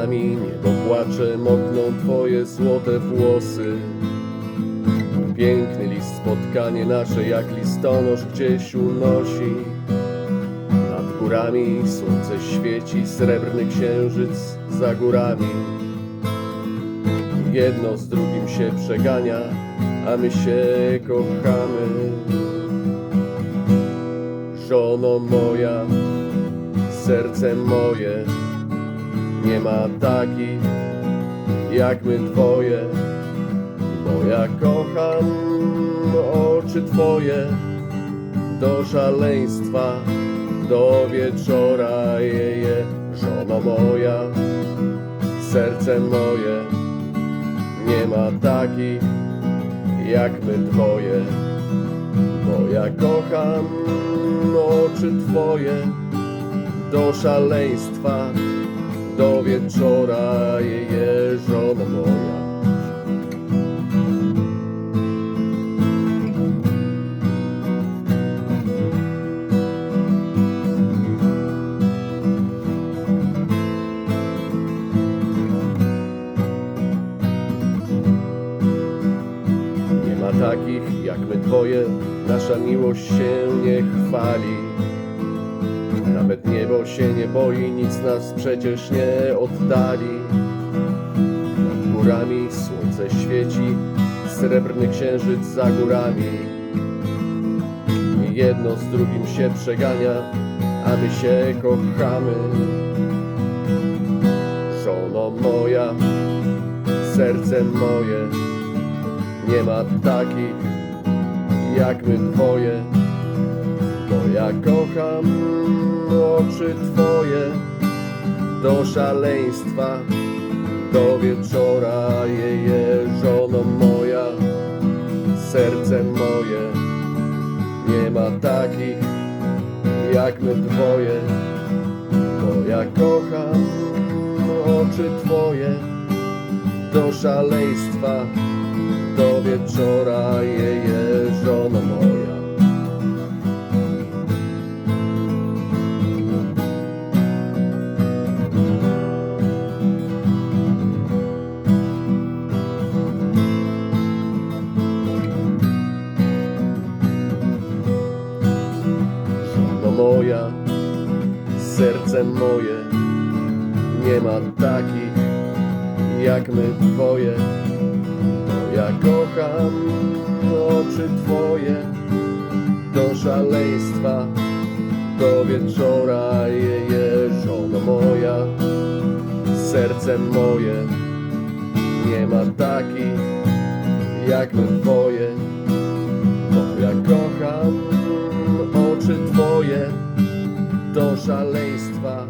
nami niebo płacze, mokną twoje złote włosy. Piękny list, spotkanie nasze, jak listonosz gdzieś unosi. Nad górami słońce świeci, srebrny księżyc za górami. Jedno z drugim się przegania, a my się kochamy. Żono moja, serce moje, nie ma takich jak my twoje, bo ja kocham oczy twoje. Do szaleństwa, do wieczora jeje, żono moja, serce moje, nie ma takich jak my twoje, bo ja kocham oczy twoje. Do szaleństwa, do wieczora jeje, żono moja. Takich jak my dwoje, nasza miłość się nie chwali. Nawet niebo się nie boi, nic nas przecież nie oddali. Nad górami słońce świeci, srebrny księżyc za górami. Jedno z drugim się przegania, a my się kochamy. Żono moja, serce moje, nie ma takich jak my dwoje, bo ja kocham oczy twoje do szaleństwa, do wieczora jeje, żono moja, serce moje, nie ma takich jak my dwoje, bo ja kocham oczy twoje do szaleństwa, do wieczora jeje, żono moja. Moja, serce moje, nie ma takich jak my twoje. Bo ja kocham oczy twoje do szaleństwa, do wieczora jeje, żono moja, serce moje, nie ma takich jak my twoje. Bo ja kocham oczy twoje do szaleństwa,